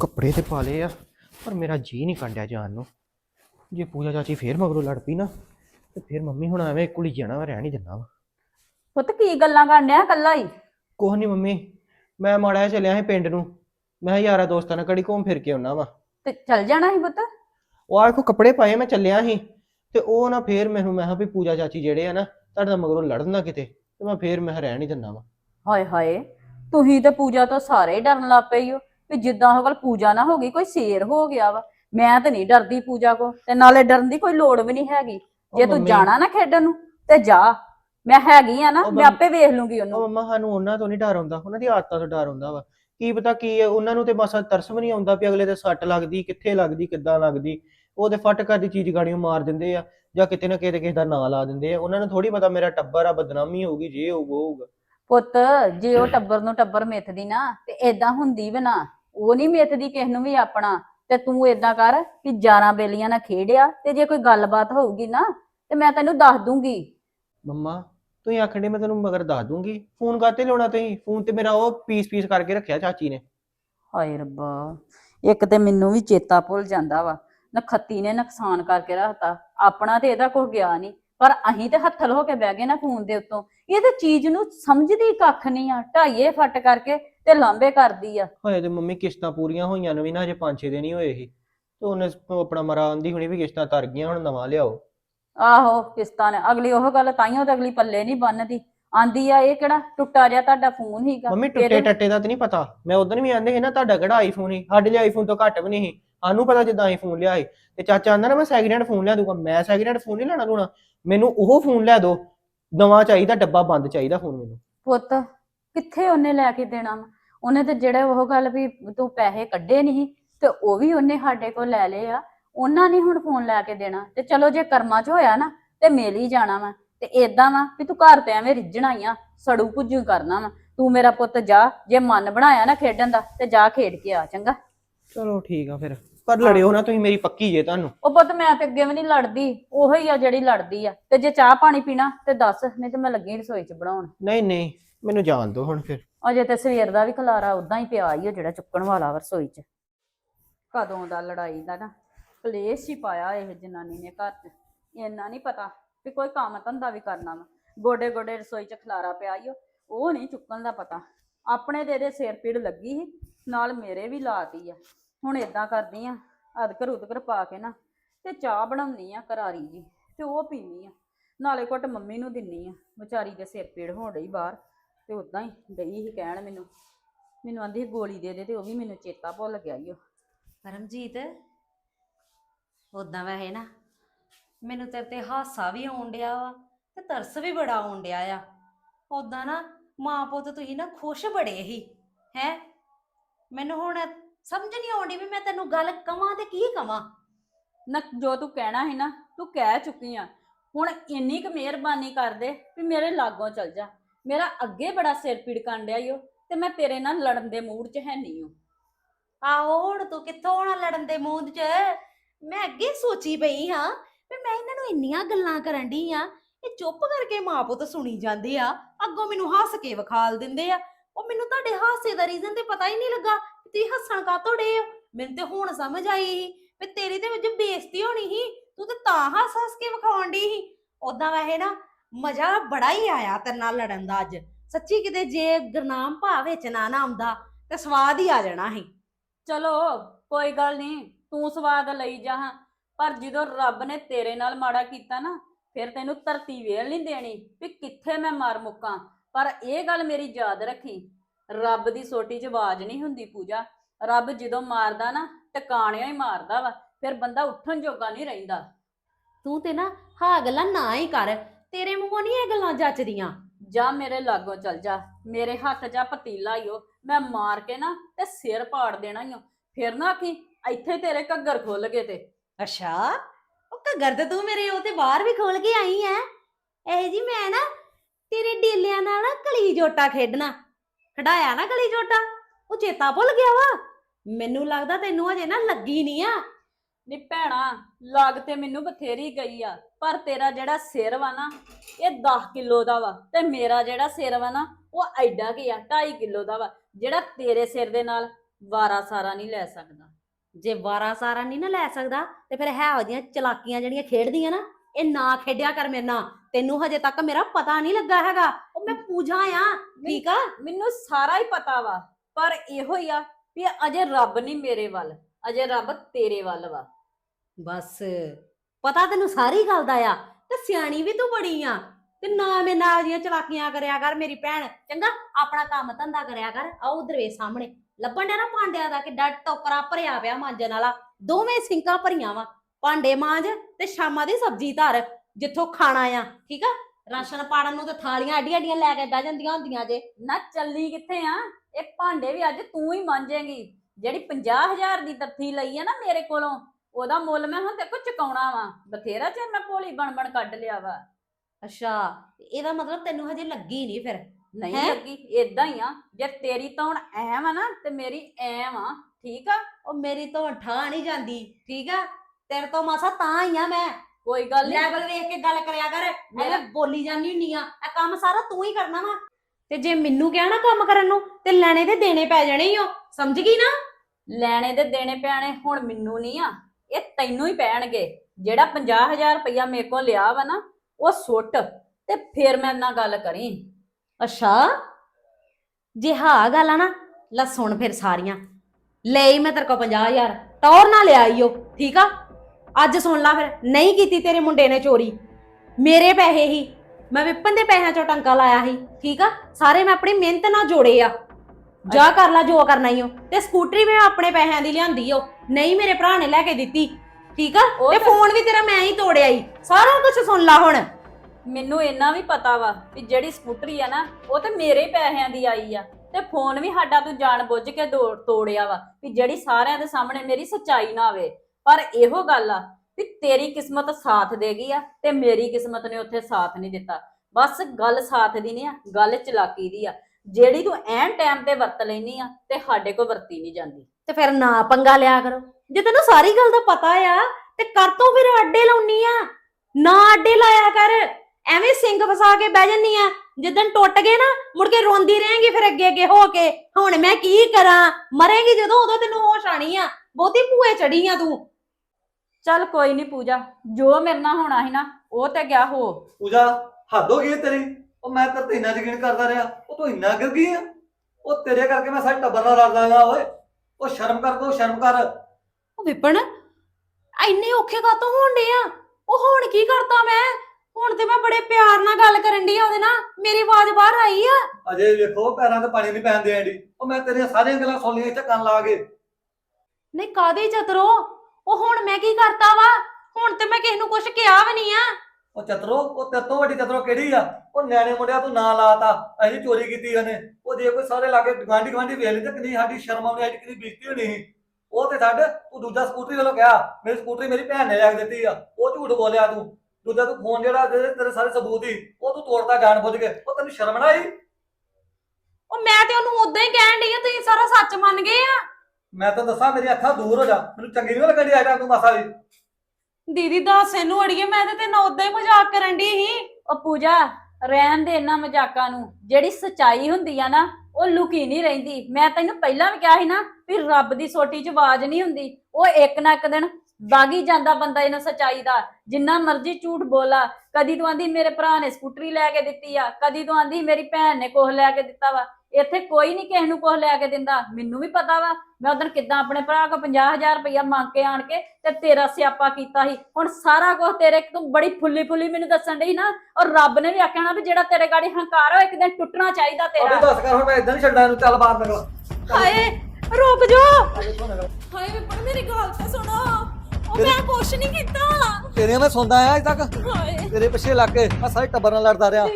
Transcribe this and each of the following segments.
ਕੱਪੜੇ ਤੇ ਪਾ ਲਏ ਆ ਪਰ ਮੇਰਾ ਜੀ ਨਹੀਂ ਕੰਡਿਆ ਜਾਣ ਨੂੰ। ਜੇ ਪੂਜਾ ਚਾਚੀ ਫੇਰ ਮਗਰੋਂ ਲੜ ਪਈ ਨਾ ਤੇ ਫੇਰ ਮੰਮੀ ਹੁਣ ਐਵੇਂ ਕੁਲੀ ਜਾਣਾ ਮੈਂ ਰਹਿਣ ਹੀ ਦਿੰਦਾ ਵਾ। ਪੁੱਤ ਕੀ ਗੱਲਾਂ ਕਰਨ ਡਿਆ ਕੱਲਾ ਹੀ? ਕੁਛ ਨਹੀਂ ਮੰਮੀ ਮੈਂ ਮਾੜਾ ਜਿਹਾ ਚੱਲਿਆ ਸੀ ਪਿੰਡ ਨੂੰ। ਮੈਂ ਕਿਹਾ ਯਾਰਾਂ ਦੋਸਤਾਂ ਨਾਲ ਕੜੀ ਘੁੰਮ ਫਿਰ ਕੇ ਆਉਣਾ ਵਾ। ਤੇ ਚੱਲ ਜਾਣਾ ਸੀ ਪੁੱਤ? ਉਹ ਆ ਕੋ ਕੱਪੜੇ ਪਾਏ ਮੈਂ ਚੱਲਿਆ ਸੀ ਤੇ ਉਹ ਨਾ ਫੇਰ ਮੈਨੂੰ ਮੈਂ ਕਿਹਾ ਵੀ ਪੂਜਾ ਚਾਚੀ ਜਿਹੜੇ ਆ ਨਾ ਤੁਹਾਡੇ ਨਾਲ ਮਗਰੋਂ ਲੜਨ ਨਾ ਕਿਤੇ ਤੇ ਮੈਂ ਫੇਰ ਮੈਂ ਕਿਹਾ ਰਹਿਣ ਹੀ ਦਿੰਦਾ ਵਾ। ਹਾਏ ਹਾਏ ਤੁਸੀਂ ਤੇ ਪੂਜਾ ਤੋਂ ਸਾਰੇ ਹੀ ਡਰਨ ਲੱਗ ਪਈ ਹੋ ਵੀ ਜਿੱਦਾਂ ਉਹ ਗੱਲ ਪੂਜਾ ਨਾ ਹੋ ਗਈ ਕੋਈ ਸ਼ੇਰ ਹੋ ਗਿਆ ਵਾ। ਮੈਂ ਤਾਂ ਨਹੀਂ ਡਰਦੀ ਪੂਜਾ ਕੋ ਤੇ ਨਾਲੇ ਡਰਨ ਦੀ ਕੋਈ ਲੋੜ ਵੀ ਨਹੀਂ ਹੈਗੀ। ਜੇ ਤੂੰ ਮੰਮੀ- ਜਾਣਾ ਨਾ ਖੇਡਣ ਨੂੰ ਤੇ ਜਾ। ਮੈਂ ਹੈਗੀ ਆ ਨਾ ਉਹ ਮੈਂ ਮੰਮ- ਆਪੇ ਵੇਖ ਲੂੰਗੀ ਉਹ ਉਹਨੂੰ ਮੰਮਾ ਸਾਨੂੰ ਉਹਨਾਂ ਤੋਂ ਨਹੀਂ ਡਰ ਆਉਂਦਾ ਉਹਨਾਂ ਦੀ ਆਦਤਾਂ ਤੋਂ ਡਰ ਆਉਂਦਾ ਵਾ। ਕੀ ਪਤਾ ਕੀ ਹੈ ਉਹਨਾਂ ਨੂੰ ਤੇ ਮਸਾ ਤਰਸ ਵੀ ਨਹੀਂ ਆਉਂਦਾ ਵੀ ਅਗਲੇ ਦੇ ਸੱਟ ਲੱਗਦੀ ਕਿੱਥੇ ਲੱਗਦੀ ਕਿੱਦਾਂ ਲੱਗਦੀ। ਉਹ ਤੇ ਫਟ ਕਰ ਦੀ ਚੀਜ਼ ਗਾੜੀਆਂ ਮਾਰ ਦਿੰਦੇ ਆ ਜਾਂ ਕਿਤੇ ਨਾ ਕਿਤੇ ਕਿਸੇ ਦਾ ਨਾਂ ਲਾ ਦਿੰਦੇ ਆ। ਉਹਨਾਂ ਨੂੰ ਥੋੜੀ ਪਤਾ ਮੇਰਾ ਟੱਬਰ ਆ ਬਦਨਾਮੀ ਹੋਊਗੀ ਜੇ ਹੋਊਗਾ ਉਹ ਹੋਊਗਾ। ਪੁੱਤ ਜੇ ਉਹ ਟੱਬਰ ਨੂੰ ਟੱਬਰ ਮਿੱਥਦੀ ਨਾ ਤੇ ਏਦਾਂ ਹੁੰਦੀ ਵੀ ਨਾ। ਉਹ ਨਹੀਂ ਮਿੱਥਦੀ ਕਿਸ ਨੂੰ ਵੀ ਆਪਣਾ ਤੇ ਤੂੰ ਏਦਾਂ ਕਰ ਕਿ 11 ਬੇਲੀਆਂ ਨਾਲ ਖੇਡਿਆ ਤੇ ਜੇ ਕੋਈ ਗੱਲਬਾਤ ਹੋਊਗੀ ਨਾ ਤੇ ਮੈਂ ਤੈਨੂੰ ਦੱਸ ਦੂੰਗੀ। ਮੰਮਾ ਤੁਸੀਂ ਆਖਣ ਮੈਂ ਤੈਨੂੰ ਮਗਰ ਦੱਸ ਦੂੰਗੀ। ਫੋਨ ਕਾਤੇ ਲਾਉਣਾ ਤੁਸੀਂ? ਫੋਨ ਤੇ ਮੇਰਾ ਉਹ ਪੀਸ ਪੀਸ ਕਰਕੇ ਰੱਖਿਆ ਚਾਚੀ ਨੇ। ਹਾਏ ਰੱਬਾ ਇੱਕ ਤੇ ਮੈਨੂੰ ਵੀ ਚੇਤਾ ਭੁੱਲ ਜਾਂਦਾ ਵਾ। ਨਖੱਤੀ ਨੇ ਨੁਕਸਾਨ ਕਰਕੇ ਰੱਖਤਾ। ਆਪਣਾ ਤੇ ਇਹਦਾ ਕੁਝ ਗਿਆ ਨਹੀਂ। ਪਰ ਅਹੀਂ ਤੇ ਹੱਥਲ ਹੋ ਕੇ ਬਹਿ ਗਏ ਨਾ ਫੋਨ ਦੇ ਉੱਤੋਂ। ਇਹ ਤੇ ਚੀਜ਼ ਨੂੰ ਸਮਝਦੀ ਕੱਖ ਨਹੀਂ ਆ। ਢਾਈਏ ਫੱਟ ਕਰਕੇ ਤੇ ਲਾਂਬੇ ਕਰਦੀ ਆ। ਹੋਏ ਤੇ ਮੰਮੀ ਕਿਸ਼ਤਾਂ ਪੂਰੀਆਂ ਹੋਈਆਂ ਨੇ ਵੀ ਨਾ ਅਜੇ 5-6 ਦਿਨ ਹੀ ਹੋਏ ਸੀ। ਤੇ ਉਹਨੇ ਸ- ਆਪਣਾ ਮਰਾ ਆਂਦੀ ਹੁਣੀ ਵੀ ਕਿਸ਼ਤਾਂ ਤਰ ਗਈਆਂ ਹੁਣ ਨਵਾਂ ਲਿਆਓ। ਆਹੋ ਕਿਸ਼ਤਾਂ ਨੇ। ਅਗਲੀ ਉਹ ਗੱਲ ਤਾਈਓ ਤੇ ਅਗਲੀ ਪੱਲੇ ਨਹੀਂ ਬੰਨਦੀ। ਆਂਦੀ ਆ ਇਹ ਕਿਹੜਾ ਟੁੱਟਾ ਜਿਹਾ ਤੁਹਾਡਾ ਫੋਨ ਹੀਗਾ? ਮੰਮੀ ਟੁੱਟੇ ਟੱਟੇ ਦਾ ਤੇ ਨਹੀਂ ਪਤਾ। ਮੈਂ ਉਦੋਂ ਵੀ ਆਂਦੇ ਸੀ ਨਾ ਤੁਹਾਡਾ ਕਿਹੜਾ ਆਈਫੋਨ ਸੀ? ਸਾਡੇ ਲਈ ਆਈਫੋਨ ਤੋਂ ਘੱਟ ਵੀ ਨਹੀਂ ਸੀ। ਸਾਨੂੰ ਪਤਾ ਜਿੱਦਾਂ ਆਈਫੋਨ ਲਿਆ ਸੀ। ਤੇ ਚਾਚਾ ਆਂਦਾ ਨਾ ਮੈਂ ਸੈਕਿੰਡ ਹੈਂਡ ਫੋਨ ਲਿਆ ਦੂੰਗਾ ਮੈਂ ਸੈਕਿੰਡ ਹੈਂਡ ਫੋਨ ਨਹੀਂ ਲੈਣਾ ਲੂਣਾ ਮੈਨੂੰ ਉਹ ਫੋਨ ਲਿਆ ਦਿਓ। ਨਵਾਂ ਚਾਹੀਦਾ ਡੱਬਾ ਬੰਦ ਚਾਹੀਦਾ ਫੋਨ ਮੈਨੂੰ। ਪੁੱਤ ਕਿੱਥੇ ਉਹਨੇ ਲੈ ਕੇ ਦੇਣਾ ਵਾ? ਉਹਨੇ ਤੇ ਜਿਹੜੇ ਉਹ ਗੱਲ ਵੀ ਤੂੰ ਪੈਸੇ ਕੱਢੇ ਨਹੀਂ ਤੇ ਉਹ ਵੀ ਉਹਨੇ ਸਾਡੇ ਕੋਲ ਲੈ ਲਏ ਆ। ਉਹਨਾਂ ਨੇ ਹੁਣ ਫੋਨ ਲੈ ਕੇ ਦੇਣਾ ਤੇ ਚਲੋ ਜੇ ਕਰਮਾਂ 'ਚ ਹੋਇਆ ਨਾ ਤੇ ਮਿਲ ਹੀ ਜਾਣਾ ਵਾ ਤੇ ਏਦਾਂ ਵਾ ਵੀ ਤੂੰ ਘਰ ਤੇ ਐਵੇਂ ਰਿੱਝਣਾ ਹੀ ਆ ਸੜੂ ਭੁੱਜੂ ਕਰਨਾ ਵਾ। ਤੂੰ ਮੇਰਾ ਪੁੱਤ ਜਾ ਜੇ ਮਨ ਬਣਾਇਆ ਨਾ ਖੇਡਣ ਦਾ ਤੇ ਜਾ ਖੇਡ ਕੇ ਆ ਚੰਗਾ। ਚਲੋ ਠੀਕ ਆ ਫਿਰ। ਪਰ ਲੜਿਓ ਨਾ ਤੁਸੀਂ ਮੇਰੀ ਪੱਕੀ ਜੇ ਤੁਹਾਨੂੰ। ਉਹ ਪੁੱਤ ਮੈਂ ਤੇ ਅੱਗੇ ਵੀ ਨਹੀਂ ਲੜਦੀ ਉਹੋ ਹੀ ਆ ਜਿਹੜੀ ਲੜਦੀ ਆ। ਤੇ ਜੇ ਚਾਹ ਪਾਣੀ ਪੀਣਾ ਤੇ ਦੱਸ ਨਹੀਂ ਤੇ ਮੈਂ ਲੱਗੀ ਰਸੋਈ 'ਚ ਬਣਾਉਣ। ਨਹੀਂ ਨਹੀਂ ਮੈਨੂੰ ਜਾਣ ਦਿਓ ਹੁਣ ਫਿਰ। ਅਜੇ ਤੇ ਸਵੇਰ ਦਾ ਵੀ ਖਲਾਰਾ ਉਦਾਂ ਹੀ ਪਿਆ ਹੀ ਉਹ ਜਿਹੜਾ ਚੁੱਕਣ ਵਾਲਾ ਵਾ ਰਸੋਈ 'ਚ। ਕਦੋਂ ਦਾ ਲੜਾਈ ਦਾ ਨਾ, ਕਲੇਸ਼ ਹੀ ਪਾਇਆ ਇਹ ਜਨਾਨੀ ਨੇ ਘਰ 'ਚ। ਇੰਨਾ ਨਹੀਂ ਪਤਾ ਵੀ ਕੋਈ ਕੰਮ ਧੰਦਾ ਵੀ ਕਰਨਾ ਵਾ। ਗੋਡੇ ਗੋਡੇ ਰਸੋਈ 'ਚ ਖਲਾਰਾ ਪਿਆ ਹੀ ਉਹ ਨਹੀਂ ਚੁੱਕਣ ਦਾ ਪਤਾ। ਆਪਣੇ ਤੇ ਇਹਦੇ ਸਿਰ ਪੀੜ ਲੱਗੀ ਸੀ, ਨਾਲ ਮੇਰੇ ਵੀ ਲਾਤੀ ਆ। ਹੁਣ ਇਦਾਂ ਕਰਦੀ ਆ, ਅਦਕਰ ਉਦਕਰ ਪਾ ਕੇ ਨਾ ਤੇ ਚਾਹ ਬਣਾਉਣੀ ਆ ਕਰਾਰੀ ਜੀ, ਤੇ ਉਹ ਪੀਣੀ ਆ। ਨਾਲੇ ਘੁੱਟ ਮੰਮੀ ਨੂੰ ਦਿੰਨੀ ਆ, ਵਿਚਾਰੀ ਦੇ ਸਿਰ ਪੀੜ ਹੋਣ ਡਈ ਬਾਹਰ। ਤੇ ਉਦਾਂ ਹੀ ਡਈ ਹੀ ਕਹਿਣ ਮੈਨੂੰ। ਮੈਨੂੰ ਆਂਦੀ ਸੀ ਗੋਲੀ ਦੇ ਦੇ ਤੇ ਉਹ ਵੀ ਮੈਨੂੰ ਚੇਤਾ ਭੁੱਲ ਗਿਆ ਈ ਓ ਪਰਮਜੀਤ ਉਦਾਂ ਵੈਸੇ ਨਾ ਮੈਨੂੰ ਤੇਰੇ ਤੇ ਹਾਸਾ ਵੀ ਆਉਣ ਡਿਆ ਵਾ ਤੇ ਤਰਸ ਵੀ ਬੜਾ ਆਉਣ ਡਿਆ ਆ। ਉਦਾਂ ਨਾ ਮਾਂ ਪੁੱਤ ਤੁਸੀਂ ਨਾ ਖੁਸ਼ ਬੜੇ ਹੀ ਹੈ? ਮੈਨੂੰ ਹੁਣ ਸਮਝ ਨਹੀਂ ਆਉਂਦੀ ਵੀ ਮੈਂ ਤੈਨੂੰ ਗੱਲ ਕਵਾਂ ਤੇ ਕੀ ਕਵਾਂ। ਨਾ ਜੋ ਤੂੰ ਕਹਿਣਾ ਹੈ ਨਾ ਤੂੰ ਕਹਿ ਚੁੱਕੀ ਆ। ਹੁਣ ਇੰਨੀ ਕੁ ਮਿਹਰਬਾਨੀ ਕਰ ਦੇ ਵੀ ਮੇਰੇ ਲਾਗੋਂ ਚਲ ਜਾ। ਮੇਰਾ ਅੱਗੇ ਬੜਾ ਸਿਰ ਪੀੜ ਕਰਨ ਡਿਆ ਈ ਓ, ਤੇ ਮੈਂ ਤੇਰੇ ਨਾਲ ਲੜਨ ਦੇ ਮੂਡ 'ਚ ਹੈ ਨਹੀਂ ਓ। ਆਹੋ, ਹੁਣ ਤੂੰ ਕਿੱਥੋਂ ਆਉਣਾ ਲੜਨ ਦੇ ਮੂੰਹ 'ਚ? ਮੈਂ ਅੱਗੇ ਸੋਚੀ ਪਈ ਹਾਂ ਵੀ ਮੈਂ ਇਹਨਾਂ ਨੂੰ ਇੰਨੀਆਂ ਗੱਲਾਂ ਕਰਨ ਡਈ ਆ, ਇਹ ਚੁੱਪ ਕਰਕੇ ਮਾਂ ਪੁੱਤ ਸੁਣੀ ਜਾਂਦੇ ਆ, ਅੱਗੋਂ ਮੈਨੂੰ ਹੱਸ ਕੇ ਵਿਖਾਲ ਦਿੰਦੇ ਆ। ਉਹ ਮੈਨੂੰ ਤੁਹਾਡੇ ਹਾਸੇ ਦਾ ਰੀਜ਼ਨ ਤੇ ਪਤਾ ਹੀ ਨਹੀਂ ਲੱਗਾ ਕਿ ਤੁਸੀਂ ਹੱਸਣ ਕਾਤੋਂ ਡੇ ਹੋ ਮੈਨੂੰ ਤੇ ਹੁਣ ਸਮਝ ਆਈ ਸੀ ਵੀ ਤੇਰੀ ਤੇ ਵਿੱਚ ਬੇਇੱਜ਼ਤੀ ਹੋਣੀ ਸੀ, ਤੂੰ ਤੇ ਤਾਂ ਹੱਸ ਹੱਸ ਕੇ ਵਿਖਾਉਣ ਡਈ ਸੀ। ਉਦਾਂ ਵੈਸੇ ਨਾ ਮਜ਼ਾ ਬੜਾ ਹੀ ਆਇਆ ਤੇਰੇ ਨਾਲ ਲੜਨ ਦਾ ਅੱਜ। ਸੱਚੀ ਕਿਤੇ ਜੇ ਗੁਰਨਾਮ ਭਾ ਵਿੱਚ ਨਾ ਨਾ ਆਉਂਦਾ ਤੇ ਸਵਾਦ ਹੀ ਆ ਜਾਣਾ ਸੀ। ਚਲੋ ਕੋਈ ਗੱਲ ਨਹੀਂ ਤੂੰ ਸਵਾਦ ਲਈ ਜਾ ਹਾਂ। ਪਰ ਜਦੋਂ ਰੱਬ ਨੇ ਤੇਰੇ ਨਾਲ ਮਾੜਾ ਕੀਤਾ ਨਾ ਫਿਰ ਤੈਨੂੰ ਧਰਤੀ ਵੇਲ ਨਹੀਂ ਦੇਣੀ ਵੀ ਕਿੱਥੇ ਮੈਂ ਮਰ ਮੁੱਕਾਂ। ਪਰ ਇਹ ਗੱਲ ਮੇਰੀ ਯਾਦ ਰੱਖੀ ਰੱਬ ਦੀ ਸੋਟੀ 'ਚ ਆਵਾਜ਼ ਨਹੀਂ ਹੁੰਦੀ ਪੂਜਾ। ਰੱਬ ਜਦੋਂ ਮਾਰਦਾ ਨਾ ਟਿਕਾਣਿਆਂ ਹੀ ਮਾਰਦਾ ਵਾ ਫਿਰ ਬੰਦਾ ਉੱਠਣ ਜੋਗਾ ਨਹੀਂ ਰਹਿੰਦਾ। ਤੂੰ ਤੇ ਨਾ ਹਾਂ ਗੱਲਾਂ ਨਾ ਹੀ ਕਰ। ਤੇਰੇ ਮੂੰਹੋਂ ਨਹੀਂ ਇਹ ਗੱਲਾਂ ਜੱਚਦੀਆਂ? ਜਾ ਮੇਰੇ ਲਾਗੋਂ ਚਲ ਜਾ। ਮੇਰੇ ਹੱਥ 'ਚ ਆ ਪਤੀਲਾ ਈ ਓ। ਮੈਂ ਮਾਰ ਕੇ ਨਾ ਤੇ ਸਿਰ ਪਾੜ ਦੇਣਾ ਈ ਓ। ਫਿਰ ਨਾ ਆਖੀ ਇੱਥੇ ਤੇਰੇ ਘੱਗਰ ਖੁੱਲ ਗਏ ਤੇ। ਅੱਛਾ? ਉਹ ਘੱਗਰ ਤੇ ਤੂੰ ਮੇਰੇ ਉਹ ਤੇ ਬਾਹਰ ਵੀ ਖੋਲ ਕੇ ਆਈ ਐ? ਇਹ ਜੀ ਮੈਂ ਨਾ ਤੇਰੇ ਡੇਲਿਆਂ ਨਾਲ ਨਾ ਕਲੀ ਜੋਟਾ ਖੇਡਣਾ। ਖਡਾਇਆ ਨਾ ਕਲੀ ਜੋਟਾ ਉਹ ਚੇਤਾ ਭੁੱਲ ਗਿਆ ਵਾ। ਮੈਨੂੰ ਲੱਗਦਾ ਤੈਨੂੰ ਅਜੇ ਨਾ ਲੱਗੀ ਨਹੀਂ ਆ। ਨੀ ਭੈਣਾ ਲੱਗ ਤੇ ਮੈਨੂੰ ਬਥੇਰੀ ਗਈ ਆ। ਪਰ ਤੇਰਾ ਜਿਹੜਾ ਸਿਰ ਵਾ ਨਾ ਇਹ 10 ਕਿਲੋ ਦਾ ਵਾ ਤੇ ਮੇਰਾ ਜਿਹੜਾ ਸਿਰ ਵਾ ਨਾ ਉਹ ਐਡਾ ਕੀ ਆ 2.5 ਕਿਲੋ ਦਾ ਵਾ ਜਿਹੜਾ ਤੇਰੇ ਸਿਰ ਦੇ ਨਾਲ ਵਾਰਾ ਸਾਰਾ ਨਹੀਂ ਲੈ ਸਕਦਾ। ਜੇ ਵਾਰਾ ਸਾਰਾ ਨਹੀਂ ਨਾ ਲੈ ਸਕਦਾ ਤੇ ਫਿਰ ਹੈ ਉਹਦੀਆਂ ਚਲਾਕੀਆਂ ਜਿਹੜੀਆਂ ਖੇਡਦੀਆਂ ਨਾ ਇਹ ਨਾ ਖੇਡਿਆ ਕਰ ਮੇਰੇ ਨਾਲ। ਤੈਨੂੰ ਹਜੇ ਤੱਕ ਮੇਰਾ ਪਤਾ ਨਹੀਂ ਲੱਗਾ ਹੈਗਾ। ਉਹ ਮੈਂ ਪੂਜਾ ਆ ਠੀਕ ਆ? ਮੈਨੂੰ ਸਾਰਾ ਹੀ ਪਤਾ ਵਾ ਪਰ ਇਹੋ ਹੀ ਆ ਵੀ ਅਜੇ ਰੱਬ ਨਹੀਂ ਮੇਰੇ ਵੱਲ ਅਜੇ ਰੱਬ ਤੇਰੇ ਵੱਲ ਵਾ। ਬਸ। ਪਤਾ ਤੈਨੂੰ ਸਾਰੀ ਗੱਲ ਦਾ ਆ? ਤੇ ਸਿਆਣੀ ਵੀ ਤੂੰ ਬੜੀ ਆ। ਤੇ ਨਾ ਮੇਰੇ ਨਾਲ ਦੀਆਂ ਚਲਾਕੀਆਂ ਕਰਿਆ ਕਰ ਮੇਰੀ ਭੈਣ। ਚੰਗਾ, ਆਪਣਾ ਕੰਮ ਧੰਦਾ ਕਰਿਆ ਕਰ ਆ ਉਧਰ ਵੇ ਸਾਹਮਣੇ। ਲੱਭਣ ਡਿਆ ਨਾ ਭਾਂਡਿਆਂ ਦਾ ਕਿੱਡਾ ਟੋਕਰਾ ਭਰਿਆ ਪਿਆ ਮਾਂਜਣ ਵਾਲਾ। ਦੋਵੇਂ ਸਿੰਕਾਂ ਭਰੀਆਂ ਵਾ। ਭਾਂਡੇ ਮਾਂਜ ਤੇ ਸ਼ਾਮਾਂ ਦੀ ਸਬਜ਼ੀ ਧਰ, ਜਿੱਥੋਂ ਖਾਣਾ ਆ, ਠੀਕ ਆ? ਰਾਸ਼ਨ ਪਾੜਨ ਨੂੰ ਤੇ ਥਾਲੀਆਂ ਅੱਡੀਆਂ ਅੱਡੀਆਂ ਲੈ ਕੇ ਬਹਿ ਜਾਂਦੀਆਂ ਹੁੰਦੀਆਂ ਜੇ। ਨਾ ਚੱਲੀ ਕਿੱਥੇ ਆ? ਇਹ ਭਾਂਡੇ ਵੀ ਅੱਜ ਤੂੰ ਹੀ ਮਾਂਜੇਂਗੀ। ਜਿਹੜੀ 50000 ਦੀ ਤੱਥੀ ਲਈ ਆ ਨਾ ਮੇਰੇ ਕੋਲੋਂ ਉਹਦਾ ਮੁੱਲ ਮੈਂ ਹੁਣ ਦੇਖੋ ਚੁਕਾਉਣਾ ਵਾ। ਬਥੇਰਾ ਚਿਰ ਮੈਂ ਭੋਲੀ ਬਣ ਬਣ ਕੱਢ ਲਿਆ ਵਾ। ਅੱਛਾ ਇਹਦਾ ਮਤਲਬ ਤੈਨੂੰ ਹਜੇ ਲੱਗੀ ਨਹੀਂ ਫਿਰ? ਨਹੀਂ ਹੈਂ? ਲੱਗੀ ਇਦਾਂ ਹੀ ਆ। ਜੇ ਤੇਰੀ ਤਾਂ ਹੁਣ ਐ ਵਾ ਨਾ ਤੇ ਮੇਰੀ ਐ ਵਾ ਠੀਕ ਆ? ਉਹ ਮੇਰੀ ਤੋਂ ਠਾ ਨਹੀਂ ਜਾਂਦੀ ਠੀਕ ਆ? ਤੇਰੇ ਤੋਂ ਮਾਸਾ ਤਾਂ ਹੀ ਆ ਮੈਂ। ਕੋਈ ਗੱਲ ਨਹੀਂ ਲੈਵਲ ਵੇਖ ਕੇ ਗੱਲ ਕਰਿਆ ਕਰ। ਐਵੇਂ ਬੋਲੀ ਜਾਂਦੀ ਹੁੰਨੀ ਆ। ਇਹ ਕੰਮ ਸਾਰਾ ਤੂੰ ਹੀ ਕਰਨਾ ਵਾ। ਤੇ ਜੇ ਮੈਨੂੰ ਕਿਹਾ ਨਾ ਕੰਮ ਕਰਨ ਨੂੰ ਤੇ ਲੈਣੇ ਤੇ ਦੇਣੇ ਪੈ ਜਾਣੇ ਹੀ ਓ। ਸਮਝ ਗਈ ਨਾ? ਲੈਣੇ ਦੇ ਦੇਣੇ ਪੈਣੇ ਹੁਣ ਮੈਨੂੰ ਨਹੀਂ ਆ। ਇਹ ਤੈਨੂੰ ਹੀ ਪੈਣਗੇ। ਜਿਹੜਾ 50000 ਰੁਪਇਆ ਮੇਰੇ ਕੋਲ ਲਿਆ ਵਾ ਨਾ ਉਹ ਸੁੱਟ ਤੇ ਫਿਰ ਮੇਰੇ ਨਾਲ ਗੱਲ ਕਰੀ। ਅੱਛਾ। ਜੇ ਹਾਂ ਗੱਲ ਆ ਨਾ ਲੈ ਸੁਣ ਫਿਰ ਸਾਰੀਆਂ। ਲਈ ਮੈਂ ਤੇਰੇ ਕੋ 50000 ਟੌਰ ਨਾ ਲਿਆ ਈਓ ਠੀਕ ਆ? ਅੱਜ ਸੁਣ ਲਾ ਫਿਰ। ਨਹੀਂ ਕੀਤੀ ਤੇਰੇ ਮੁੰਡੇ ਨੇ ਚੋਰੀ। ਮੇਰੇ ਪੈਸੇ ਹੀ। ਮੈਂ ਵਿਪਨ ਦੇ ਪੈਸਿਆਂ ਚੋਂ ਟੰਕਾ ਲਾਇਆ ਸੀ ਠੀਕ ਆ? ਸਾਰੇ ਮੈਂ ਆਪਣੀ ਮਿਹਨਤ ਨਾਲ ਜੋੜੇ ਆ। ਜਾ ਕਰ ਲਾ ਜੋ ਕਰਨਾ ਈ ਓ। ਤੇ ਸਕੂਟਰੀ ਮੈਂ ਆਪਣੇ ਪੈਸਿਆਂ ਦੀ ਲਿਆਂਦੀ ਓ। ਨਹੀਂ ਮੇਰੇ ਭਰਾ ਨੇ ਲੈ ਕੇ ਦਿੱਤੀ ਠੀਕ ਆ? ਉਹ ਤੇ ਤਾਂ- ਫੋਨ ਵੀ ਤੇਰਾ ਮੈਂ ਹੀ ਤੋੜਿਆ ਈ। ਸਾਰਾ ਕੁਝ ਸੁਣ ਲਾ ਹੁਣ। ਮੈਨੂੰ ਇੰਨਾ ਵੀ ਪਤਾ ਵਾ ਵੀ ਜਿਹੜੀ ਸਕੂਟਰੀ ਆ ਨਾ ਉਹ ਤੇ ਮੇਰੇ ਪੈਸਿਆਂ ਦੀ ਆਈ ਆ। ਤੇ ਫੋਨ ਵੀ ਸਾਡਾ ਤੂੰ ਜਾਣ ਬੁੱਝ ਕੇ ਦੋ- ਤੋੜਿਆ ਵਾ ਵੀ ਜਿਹੜੀ ਸਾਰਿਆਂ ਦੇ ਸਾਹਮਣੇ ਮੇਰੀ ਸੱਚਾਈ ਨਾ ਆਵੇ। ਪਰ ਇਹੋ ਗੱਲ ਆ ਵੀ ਤੇਰੀ ਕਿਸਮਤ ਸਾਥ ਦੇਗੀ ਆ ਤੇ ਮੇਰੀ ਕਿਸਮਤ ਨੇ ਉੱਥੇ ਸਾਥ ਨਹੀਂ ਦਿੱਤਾ। ਬਸ ਗੱਲ ਸਾਥ ਦੀ ਨਹੀਂ ਆ ਗੱਲ ਚਲਾਕੀ ਦੀ ਆ। ਜਿਹੜੀ ਤੂੰ ਐਨ ਟਾਈਮ ਤੇ ਵਰਤ ਲੈਨੀ ਆ ਤੇ ਸਾਡੇ ਕੋਲ ਵਰਤੀ ਨਹੀਂ ਜਾਂਦੀ। ਤੇ ਫਿਰ ਨਾ ਪੰਗਾ ਲਿਆ ਕਰੋ। ਜੇ ਤੈਨੂੰ ਸਾਰੀ ਗੱਲ ਦਾ ਪਤਾ ਆ ਤੇ ਕਰ ਤੋਂ ਫਿਰ ਅੱਡੇ ਲਾਉਣੀ ਆ। ਨਾ ਅੱਡੇ ਲਾਇਆ ਕਰ। ਐਵੇਂ ਸਿੰਘ ਫਸਾ ਕੇ ਬਹਿ ਜੰਨੀ ਆ। ਜਿੱਦਣ ਟੁੱਟ ਗਏ ਨਾ ਮੁੜ ਕੇ ਰੋਂਦੀ ਰਹੇਂਗੀ ਫਿਰ ਅੱਗੇ ਅੱਗੇ ਹੋ ਕੇ। ਹੁਣ ਮੈਂ ਕੀ ਕਰਾਂ? ਮਰੇਂਗੀ ਜਦੋਂ ਉਦੋਂ ਤੈਨੂੰ ਹੋਸ਼ ਆਣੀ ਆ। ਬਹੁਤੀ ਭੂਏ ਚੜੀ ਆ ਤੂੰ। ਚੱਲ ਕੋਈ ਨਹੀਂ ਪੂਜਾ ਜੋ ਮੇਰੇ ਨਾਲ ਹੋਣਾ ਸੀ ਨਾ ਉਹ ਤੇ ਗਿਆ ਹੋ। ਪੂਜਾ ਹੱਦ ਹੋ ਗਈ ਹੈ ਤੇਰੀ? ਉਹ ਮੈਂ ਤੇ ਇੰਨਾ ਯਕੀਨ ਕਰਦਾ ਰਿਹਾ ਉਹ ਤੂੰ ਇੰਨਾ ਗਿਰ ਗਈ ਆ? ਉਹ ਤੇਰੇ ਕਰਕੇ ਮੈਂ ਸਾਰੇ ਟੱਬਰ ਨਾਲ ਲੜਦਾਗਾ ਓਏ। ਉਹ ਸ਼ਰਮ ਕਰ ਤੂੰ ਸ਼ਰਮ ਕਰ। ਉਹ ਵਿਪਣ ਇੰਨੇ ਔਖੇ ਕਾਤੋਂ ਹੋਣ ਡੇ ਆ? ਉਹ ਹੁਣ ਕੀ ਕਰਤਾ ਮੈਂ? ਹੁਣ ਤੇ ਮੈਂ ਬੜੇ ਪਿਆਰ ਨਾਲ ਗੱਲ ਕਰਨ ਡਈ ਆ ਉਹਦੇ ਨਾਲ। ਮੇਰੀ ਆਵਾਜ਼ ਬਾਹਰ ਆਈ ਆ। ਅਜੇ ਵੇਖੋ ਪੈਰਾਂ ਤੇ ਪਾਣੀ ਨਹੀਂ ਪੈਣ ਦੇਣ ਦੀ ਉਹ ਮੈਂ ਤੇਰੀਆਂ ਸਾਰੀਆਂ ਗੱਲਾਂ ਸੁਣ ਲਈਆਂ ਇੱਥੇ ਕੰਨ ਲਾ ਕੇ। ਨਹੀਂ ਕਾਦੇ ਚਤਰੋ ਉਹ ਹੁਣ ਮੈਂ ਕੀ ਕਰਤਾ ਵਾ? ਹੁਣ ਤੇ ਮੈਂ ਕਿਸੇ ਨੂੰ ਕੁਝ ਕਿਹਾ ਵੀ ਨਹੀਂ ਆ। ਉਹ ਚਤਰੋ ਉਹ ਤੇਰੇ ਤੋਂ ਵੱਡੀ ਚਤਰੋ ਕਿਹੜੀ ਆ? ਉਹ ਨਿਆਣੇ ਮੁੰਡਿਆ ਤੂੰ ਨਾਂ ਲਾਤਾ। ਅਸੀਂ ਚੋਰੀ ਕੀਤੀ ਉਹਨੇ। ਉਹ ਜੇ ਕੋਈ ਸਾਰੇ ਲਾਗੇ ਗਵਾਂਢੀ ਗਵਾਂਢੀ ਵੇਖ ਲਈ ਤੇ ਕਿੰਨੀ ਸਾਡੀ ਸ਼ਰਮ ਆਉਣੀ ਅੱਜ ਕਿੰਨੀ ਬੇਇੱਜ਼ਤੀ ਹੋਣੀ ਸੀ। ਉਹ ਤੇ ਛੱਡ ਤੂੰ ਦੂਜਾ ਸਕੂਟਰੀ ਵੱਲੋਂ ਕਿਹਾ ਮੇਰੀ ਸਕੂਟਰੀ ਮੇਰੀ ਭੈਣ ਨੇ ਲੈ ਕੇ ਦਿੱਤੀ ਆ। ਉਹ ਝੂਠ ਬੋਲਿਆ ਤੂੰ। ਦੂਜਾ ਤੂੰ ਫੋਨ ਜਿਹੜਾ ਜਿਹਦੇ ਤੇਰੇ ਸਾਰੇ ਸਬੂਤ ਹੀ ਉਹ ਤੂੰ ਤੋੜਦਾ ਜਾਣ ਬੁੱਝ ਕੇ। ਉਹ ਤੈਨੂੰ ਸ਼ਰਮ ਨਾ ਆਈ? ਉਹ ਮੈਂ ਤੇ ਉਹਨੂੰ ਉਦਾਂ ਹੀ ਕਹਿਣ ਡਈ ਆ ਤੁਸੀਂ ਸਾਰਾ ਸੱਚ ਮੰਨ ਗਏ ਆ। ਮੈਂ ਤਾਂ ਦੱਸਾਂ ਮੇਰੀ ਅੱਖਾਂ ਦੂਰ ਹੋ ਜਾ। ਮੈਨੂੰ ਚੰਗੀ ਨਹੀਂ ਲੱਗਦੀ ਆਇਆ ਤੂੰ ਮਸਾ ਵੀ ਦੀਦੀ ਦੱਸ ਇਹਨੂੰ ਅੜੀਏ, ਮੈਂ ਤੇ ਤੈਨੂੰ ਉਦਾਂ ਹੀ ਮਜ਼ਾਕ ਕਰਨ ਡਈ ਸੀ। ਉਹ ਪੂਜਾ, ਰਹਿਣ ਦੇ ਇਹਨਾਂ ਮਜ਼ਾਕਾਂ ਨੂੰ। ਜਿਹੜੀ ਸਚਾਈ ਹੁੰਦੀ ਆ ਨਾ, ਉਹ ਲੁਕੀ ਨਹੀਂ ਰਹਿੰਦੀ। ਮੈਂ ਤੈਨੂੰ ਪਹਿਲਾਂ ਵੀ ਕਿਹਾ ਸੀ ਨਾ ਵੀ ਰੱਬ ਦੀ ਸੋਟੀ 'ਚ ਆਵਾਜ਼ ਨਹੀਂ ਹੁੰਦੀ। ਉਹ ਇੱਕ ਨਾ ਇੱਕ ਦਿਨ ਦਾਗੀ ਜਾਂਦਾ ਬੰਦਾ ਇਹਨਾਂ ਸਚਾਈ ਦਾ। ਜਿੰਨਾ ਮਰਜ਼ੀ ਝੂਠ ਬੋਲਾ। ਕਦੀ ਤੂੰ ਆਂਦੀ ਮੇਰੇ ਭਰਾ ਨੇ ਸਕੂਟਰੀ ਲੈ ਕੇ ਦਿੱਤੀ ਆ। ਕਦੀ ਤੂੰ ਆਂਦੀ ਮੇਰੀ ਭੈਣ ਨੇ ਕੁਝ ਲੈ ਕੇ ਦਿੱਤਾ ਵਾ। ਇੱਥੇ ਕੋਈ ਨਹੀਂ ਕਿਸੇ ਨੂੰ ਕੁਝ ਲੈ ਕੇ ਦਿੰਦਾ। ਮੈਨੂੰ ਵੀ ਪਤਾ ਵਾ ਮੈਂ ਉਦੋਂ ਕਿਦਾਂ ਆਪਣੇ ਭਰਾ ਕੋ 50000 ਰੁਪਇਆ ਮੰਗ ਕੇ ਆਣ ਕੇ ਤੇ ਤੇਰਾ ਸਿਆਪਾ ਕੀਤਾ ਸੀ। ਹੁਣ ਸਾਰਾ ਕੁਝ ਤੇਰੇ ਤੂੰ ਬੜੀ ਫੁੱਲੀ ਫੁੱਲੀ ਮੈਨੂੰ ਦੱਸਣ ਡਈ ਨਾ ਔਰ ਰੱਬ ਨੇ ਵੀ ਆਖਿਆ ਨਾ ਵੀ ਜਿਹੜਾ ਤੇਰੇ ਗਾੜੀ ਹੰਕਾਰ ਹੋ ਇੱਕ ਦਿਨ ਟੁੱਟਣਾ ਚਾਹੀਦਾ ਤੇਰਾ। ਦੱਸ ਕਰ ਹੁਣ ਮੈਂ ਇਦਾਂ ਨਹੀਂ ਛੱਡਣਾ ਇਹਨੂੰ ਚੱਲ ਬਾਹਰ ਨਿਕਲ। ਹਾਏ ਰੁਕ ਜਾ। ਹਾਏ ਵਿਪਣ ਮੇਰੀ ਗੱਲ ਤੇ ਸੁਣੋ। ਉਹ ਤੇਰੀ- ਮੈਂ ਕੁਛ ਨਹੀਂ ਕੀਤਾ। ਤੇਰੀਆਂ ਮੈਂ ਸੁਣਦਾ ਆ ਅਜੇ ਤੱਕ। ਹਾਏ। ਤੇਰੇ ਪਿੱਛੇ ਲੱਗ ਕੇ ਮੈਂ ਸਾਰੇ ਟੱਬਰ ਨਾਲ ਲੜਦਾ ਰਿਹਾ।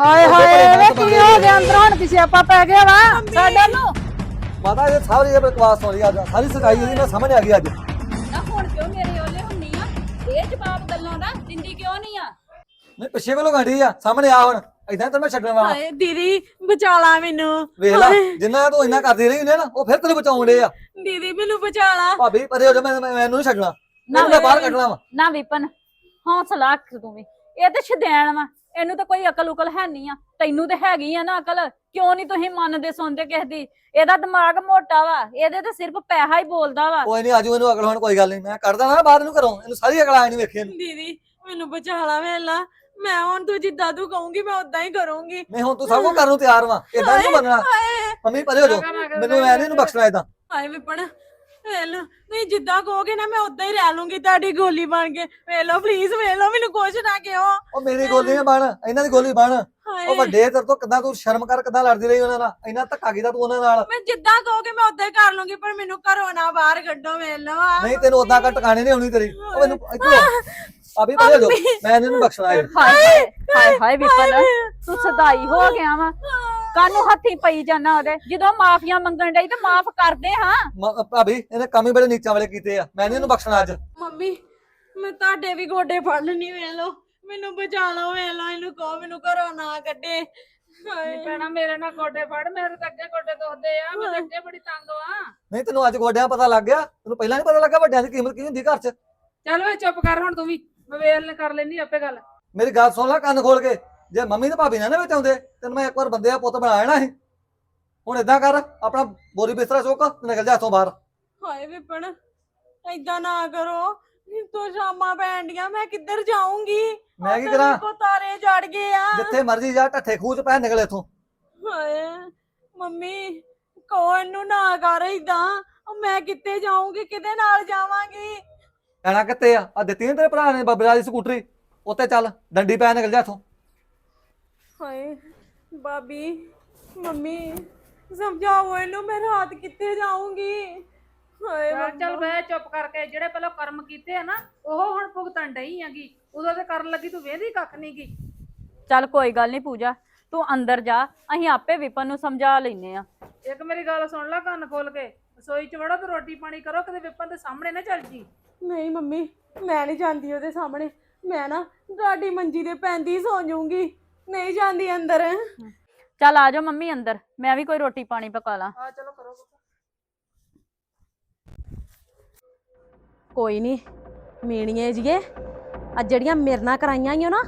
ਹਾਏ ਹਾਏ ਵੇ ਕੀ ਹੋ। ਗਿਆ ਅੰਦਰ ਹੁਣ ਕਿਸੇ ਆਪਾ ਪੈ ਗਿਆ ਵਾ ਸਾਡੇ ਨੂੰ ਮਾਤਾ ਇਹ ਸਾਰੀ ਇਹ ਬਕਵਾਸ ਸੁਣ ਲਈ ਅੱਜ ਸਾਰੀ ਸਚਾਈ ਇਹਦੀ ਮੈਂ ਸਮਝ ਆ ਗਈ ਅੱਜ। ਨਾ ਹੁਣ ਕਿਉਂ ਮੇਰੇ ਓਲੇ ਹੁੰਨੀ ਆ? ਇਹ ਜਵਾਬ ਗੱਲਾਂ ਦਾ ਦਿੰਦੀ ਕਿਉਂ ਨਹੀਂ ਆ? ਨਹੀਂ ਪਿੱਛੇ ਕੋਲੋਂ ਗਾਂਢੀ ਆ ਸਾਹਮਣੇ ਆ ਹੁਣ ਇਦਾਂ ਤਾਂ ਮੈਂ ਛੱਡਣਾ ਵਾ। ਹਾਏ ਦੀਦੀ ਬਚਾਲਾ ਮੈਨੂੰ। ਵੇਖ ਲੈ ਹਾਏ, ਜਿੰਨਾ ਤੂੰ ਇੰਨਾ ਕਰਦੀ ਰਹੀ ਹੁੰਦੀ ਆ ਨਾ ਉਹ ਫਿਰ ਤੈਨੂੰ ਬਚਾਉਣ ਡੇ ਆ। ਦੀਦੀ ਮੈਨੂੰ ਬਚਾਲਾ ਭਾਬੀ ਪਰੇ ਹੋ ਜਾ ਮੈਂ ਮੈਂ- ਮੈਨੂੰ ਨਹੀਂ ਛੱਡਣਾ। ਨਾ ਮੈਂ ਬਾਹਰ ਕੱਢਣਾ ਵਾ। ਨਾ ਵਿਪਨ ਹੌਸਲਾ ਰੱਖ ਤੂੰ ਵੀ। ਇਹ ਤੇ ਛਦੈਣ ਵਾ। ਇਹਨੂੰ ਤਾਂ ਕੋਈ ਅਕਲ ਉਕਲ ਹੈ ਨਹੀਂ ਆ। ਤੈਨੂੰ ਤੇ ਹੈਗੀ ਆ ਨਾ ਅਕਲ। ਕਿਉਂ ਨਹੀਂ ਤੁਸੀਂ ਮੰਨਦੇ ਸੁਣਦੇ ਕਿਸੇ ਦੀ? ਇਹਦਾ ਦਿਮਾਗ ਮੋਟਾ ਵਾ। ਇਹਦੇ ਤੇ ਸਿਰਫ ਪੈਸਾ ਹੀ ਬੋਲਦਾ ਵਾ। ਕੋਈ ਨਹੀਂ ਆਜੂ ਇਹਨੂੰ ਅਗਲ ਹੁਣ ਕੋਈ ਗੱਲ ਨਹੀਂ। ਮੈਂ ਕਰਦਾ ਨਾ ਬਾਹਰ ਨੂੰ ਘਰੋਂ। ਇਹਨੂੰ ਸਾਰੀ ਅਗਲ ਆਈ ਨਹੀਂ ਵੇਖੀ ਇਹਨੂੰ ਦੀਦੀ ਮੈਨੂੰ ਬਚਾ ਲਾ ਵੇਲਾ। ਮੈਂ ਹੁਣ ਤੂੰ ਜਿੱਦਾਂ ਤੂੰ ਕਹੂੰਗੀ ਮੈਂ ਉਦਾਂ ਹੀ ਕਰੂੰਗੀ। ਮੈਂ ਹੁਣ ਤੂੰ ਸਭ ਕੁਝ ਕਰਨ ਨੂੰ ਤਿਆਰ ਵਾਂ। ਇਦਾਂ ਨਹੀਂ ਮੰਨਣਾ ਹਾਏ ਮੰਮੀ ਪਰੇ ਹੋ ਜਾਓ। ਮੈਨੂੰ ਐ ਨਹੀਂ ਇਹਨੂੰ ਬਖਸ਼ਣਾ ਇਦਾਂ ਹਾਏ ਵਿਪਣ। ਵੇਲ ਨਹੀਂ ਜਿੱਦਾਂ ਕਹੋਗੇ ਨਾ ਮੈਂ ਉਦਾਂ ਹੀ ਰਹਿ ਲੂੰਗੀ ਤੁਹਾਡੀ ਗੋਲੀ ਬਣ ਕੇ। ਵੇਲੋ ਪਲੀਜ਼ ਵੇਲੋ ਮੈਨੂੰ ਕੁਛ ਨਾ ਕਿਹੋ। ਉਹ ਮੇਰੀ ਗੋਲੀ ਨਾ ਬਣ ਇਹਨਾਂ ਦੀ ਗੋਲੀ ਬਣ। ਹਾਏ। ਉਹ ਵੱਡੇ ਤੇਰੇ ਤੋਂ ਕਿੱਦਾਂ ਤੂੰ ਸ਼ਰਮ ਕਰ ਕਿੱਦਾਂ ਲੜਦੀ ਰਹੀ ਉਹਨਾਂ ਨਾਲ ਇੰਨਾ ਧੱਕਾ ਕੀਤਾ ਤੂੰ ਉਹਨਾਂ ਨਾਲ। ਮੈਂ ਜਿੱਦਾਂ ਕਹੋਗੇ ਮੈਂ ਉਦਾਂ ਹੀ ਕਰ ਲੂੰਗੀ ਪਰ ਮੈਨੂੰ ਘਰੋਂ ਨਾ ਬਾਹਰ ਕੱਢੋ ਵੇਲੋ ਆ। ਨਹੀਂ ਤੈਨੂੰ ਉਦਾਂ ਕਰ ਟਿਕਾਣੇ ਨਹੀਂ ਹੋਣੀ ਤੇਰੀ। ਉਹ ਮੈਨੂੰ ਇੱਥੇ ਅਭੀ ਹੋ ਜਾਓ ਮੈਂ ਇਹਨੂੰ ਬਖਸ਼ਣਾ ਹੈ। ਹਾਏ ਹਾਏ ਹਾਏ ਹਾਏ ਵਿਪਨ ਤੂੰ ਸਦਾਈ ਹੋ ਗਿਆ ਵਾ। ਕਾਨੂੰ ਹੱਥੀ ਪਈ ਜਾਣਾ ਉਹਦੇ? ਜਦੋਂ ਮਾਫੀਆਂ ਮੰਗਣ ਡਈ ਤੇ ਮਾਫ ਕਰਦੇ ਹਾਂ। ਮ- ਭਾਬੀ ਇਹਨੇ ਕੰਮ ਹੀ ਬੜੇ ਨੀਚਾਂ ਵਾਲੇ ਕੀਤੇ ਆ। ਮੈਂ ਨਹੀਂ ਇਹਨੂੰ ਬਖਸ਼ਣਾ ਅੱਜ। ਮੰਮੀ ਮੈਂ ਤੁਹਾਡੇ ਵੀ ਗੋਡੇ ਫੜ ਲੈਣੀ ਵੇਲੋ ਮੈਨੂੰ ਬਚਾ ਲਓ ਵੇਲੋ ਇਹਨੂੰ ਕਹੋ ਮੈਨੂੰ ਘਰੋਂ ਨਾ ਕੱਢੇ। ਹਾਏ। ਭੈਣਾ ਮੇਰੇ ਨਾਲ ਗੋਡੇ ਫੜ ਮੇਰੇ ਤਾਂ ਅੱਗੇ ਗੋਡੇ ਦੁਖਦੇ ਆ ਮੈਂ ਤਾਂ ਅੱਗੇ ਬੜੀ ਤੰਗ ਵਾਂ ਨਹੀਂ ਤੈਨੂੰ ਅੱਜ ਗੋਡਿਆਂ ਪਤਾ ਲੱਗ ਗਿਆ? ਤੈਨੂੰ ਪਹਿਲਾਂ ਨਹੀਂ ਪਤਾ ਲੱਗਾ ਵੱਡਿਆਂ ਦੀ ਕੀਮਤ ਕੀ ਹੁੰਦੀ ਘਰ 'ਚ? ਚੱਲ ਵੇ ਚੁੱਪ ਕਰ ਹੁਣ ਤੂੰ ਵੀ। ਮੈਂ ਵੇਲ ਕਰ ਲੈਣੀ ਆਪੇ ਗੱਲ। ਮੇਰੀ ਗੱਲ ਸੁਣ ਲੈ ਕੰਨ ਖੋਲ ਕੇ। ਜੇ ਮੰਮੀ ਤੇ ਭਾਬੀ ਨਾ ਨਾ ਵਿੱਚ ਆਉਂਦੇ ਤੈਨੂੰ ਮੈਂ ਇੱਕ ਵਾਰ ਬੰਦੇ ਦਾ ਪੁੱਤ ਬਣਾ ਲੈਣਾ ਸੀ। ਹੁਣ ਇਦਾਂ ਕਰ ਆਪਣਾ ਬੋਰੀ ਬਿਸਤਰਾ ਚੁੱਕ ਤੇ ਨਿਕਲ ਜਾ ਇੱਥੋਂ ਬਾਹਰ। ਹਾਏ ਵਿਪਣ ਏਦਾਂ ਨਾ ਕਰੋ। ਤੋ ਸ਼ਾਮਾਂ ਪੈਣ ਡੀਆਂ ਮੈਂ ਕਿੱਧਰ ਜਾਊਂਗੀ? ਮੈਂ ਕੀ ਕਰਾਂ? ਕੋ ਤਾਰੇ ਜੜ ਗਏ ਆ। ਜਿੱਥੇ ਮਰਜ਼ੀ ਜਾ ਢੱਠੇ ਖੂਹ 'ਚ ਪੈ ਨਿਕਲ ਇੱਥੋਂ। ਹਾਏ ਮੰਮੀ ਕੋ ਇਹਨੂੰ ਨਾ ਕਰ ਉਹ ਮੈਂ ਕਿੱਥੇ ਜਾਊਂਗੀ ਕਿਹਦੇ ਨਾਲ ਜਾਵਾਂਗੀ? ਕਹਿਣਾ ਕਿੱਥੇ ਆ? ਆ ਦਿੱਤੀ ਨੀ ਤੇਰੇ ਭਰਾ ਨੇ ਬੱਬਰਾ ਦੀ ਸਕੂਟਰੀ। ਉੱਤੇ ਚੱਲ ਡੰਡੀ ਪੈ ਨਿਕਲ ਜਾ ਇੱਥੋਂ। ਹਾਏ ਬਾਬੀ ਮੰਮੀ ਸਮਝਾਓ ਇਹਨੂੰ ਮੈਂ ਰਾਤ ਕਿੱਥੇ ਜਾਊਂਗੀ? ਹਾਏ ਚੱਲ ਚੱਲ ਚੁੱਪ ਕਰਕੇ ਜਿਹੜੇ ਪਹਿਲਾਂ ਕਰਮ ਕੀਤੇ ਆ ਨਾ ਉਹ ਹੁਣ ਭੁਗਤਣ ਡਈ ਆਂਗੀ ਉਦੋਂ ਤੇ ਕਰਨ ਲੱਗੀ ਤੂੰ ਵੇਂਦੀ ਕੱਖ ਨੀ ਗੀ। ਚੱਲ ਕੋਈ ਗੱਲ ਨਹੀਂ ਪੂਜਾ ਤੂੰ ਅੰਦਰ ਜਾ ਅਸੀਂ ਆਪੇ ਵਿਪਨ ਨੂੰ ਸਮਝਾ ਲੈਨੇ ਆ। ਇੱਕ ਮੇਰੀ ਗੱਲ ਸੁਣ ਲੈ ਕੰਨ ਖੋਲ ਕੇ ਰਸੋਈ 'ਚ ਵੜੋ ਤੇ ਰੋਟੀ ਪਾਣੀ ਕਰੋ ਕਿਤੇ ਵਿਪਨ ਦੇ ਸਾਹਮਣੇ ਨਾ ਚੱਲ ਜੀ। ਨਹੀਂ ਮੰਮੀ ਮੈਂ ਨਹੀਂ ਜਾਂਦੀ ਉਹਦੇ ਸਾਹਮਣੇ। ਮੈਂ ਨਾ ਤੁਹਾਡੀ ਮੰਜੀ ਦੇ ਪੈਂਦੀ ਸੌ ਜਾਊਂਗੀ। ਨਹੀਂ ਜਾਂਦੀ ਅੰਦਰ। ਚੱਲ ਆ ਜਾਓ ਮੰਮੀ ਅੰਦਰ ਮੈਂ ਵੀ ਕੋਈ ਰੋਟੀ ਪਾਣੀ ਪਕਾ ਲਾਂ। ਆ ਚਲੋ ਕਰੋ ਕੋਈ ਨਹੀਂ ਮੀਣੀਏ ਜੀਏ। ਆ ਜਿਹੜੀਆਂ ਮੇਰੇ ਨਾਲ ਕਰਾਈਆਂ ਈ ਓ ਨਾ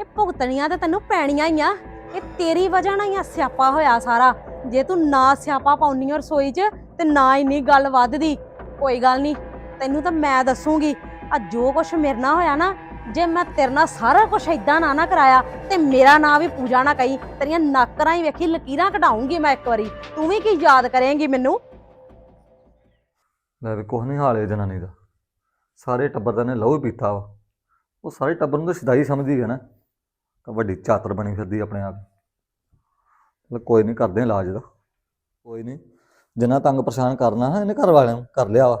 ਇਹ ਭੁਗਤਣੀਆਂ ਤਾਂ ਤੈਨੂੰ ਪੈਣੀਆਂ ਹੀ ਆ। ਇਹ ਤੇਰੀ ਵਜ੍ਹਾ ਨਾਲ ਹੀ ਆ ਸਿਆਪਾ ਹੋਇਆ ਸਾਰਾ। ਜੇ ਤੂੰ ਨਾ ਸਿਆਪਾ ਪਾਉਣੀ ਓ ਰਸੋਈ 'ਚ ਤੇ ਨਾ ਇੰਨੀ ਗੱਲ ਵੱਧਦੀ। ਕੋਈ ਗੱਲ ਨਹੀਂ ਤੈਨੂੰ ਤਾਂ ਮੈਂ ਦੱਸੂਗੀ। ਆ ਜੋ ਕੁਛ ਮੇਰੇ ਨਾਲ ਹੋਇਆ ਨਾ ਜੇ ਮੈਂ ਤੇਰੇ ਨਾਲ ਸਾਰਾ ਕੁਛ ਇਦਾਂ ਨਾ ਨਾ ਕਰਾਇਆ, ਤੇ ਮੇਰਾ ਨਾਂ ਵੀ ਪੂਜਾ ਨਾ ਕਹੀ, ਤੇਰੀਆਂ ਨੱਕਰਾਂ ਹੀ ਵੇਖੀ, ਲਕੀਰਾਂ ਕਢਾਉਂਗੀ ਮੈਂ ਇੱਕ ਵਾਰੀ। ਤੂੰ ਵੀ ਕੀ ਯਾਦ ਕਰੇਂਗੀ ਮੈਨੂੰ? ਲੈ ਵੀ ਕੁਛ ਨਹੀਂ ਹਾਲੇ ਜਨਾਨੀ ਦਾ। ਸਾਰੇ ਟੱਬਰ ਦਾ ਨੇ ਲਹੂ ਪੀਤਾ ਵਾ। ਉਹ ਸਾਰੇ ਟੱਬਰ ਨੂੰ ਤਾਂ ਸਿਧਾਈ ਸਮਝਦੀ ਹੈ ਨਾ। ਤਾਂ ਵੱਡੀ ਚਾਤਰ ਬਣੀ ਫਿਰਦੀ ਆਪਣੇ ਆਪ। ਚਲ ਕੋਈ ਨਹੀਂ, ਕਰਦੇ ਆਂ ਇਲਾਜ ਦਾ ਕੋਈ ਨਹੀਂ, ਜਿੰਨਾ ਤੰਗ ਪਰੇਸ਼ਾਨ ਕਰਨਾ ਹੈ ਇਹਨੇ ਘਰ ਵਾਲਿਆਂ ਨੂੰ ਕਰ ਲਿਆ ਵਾ।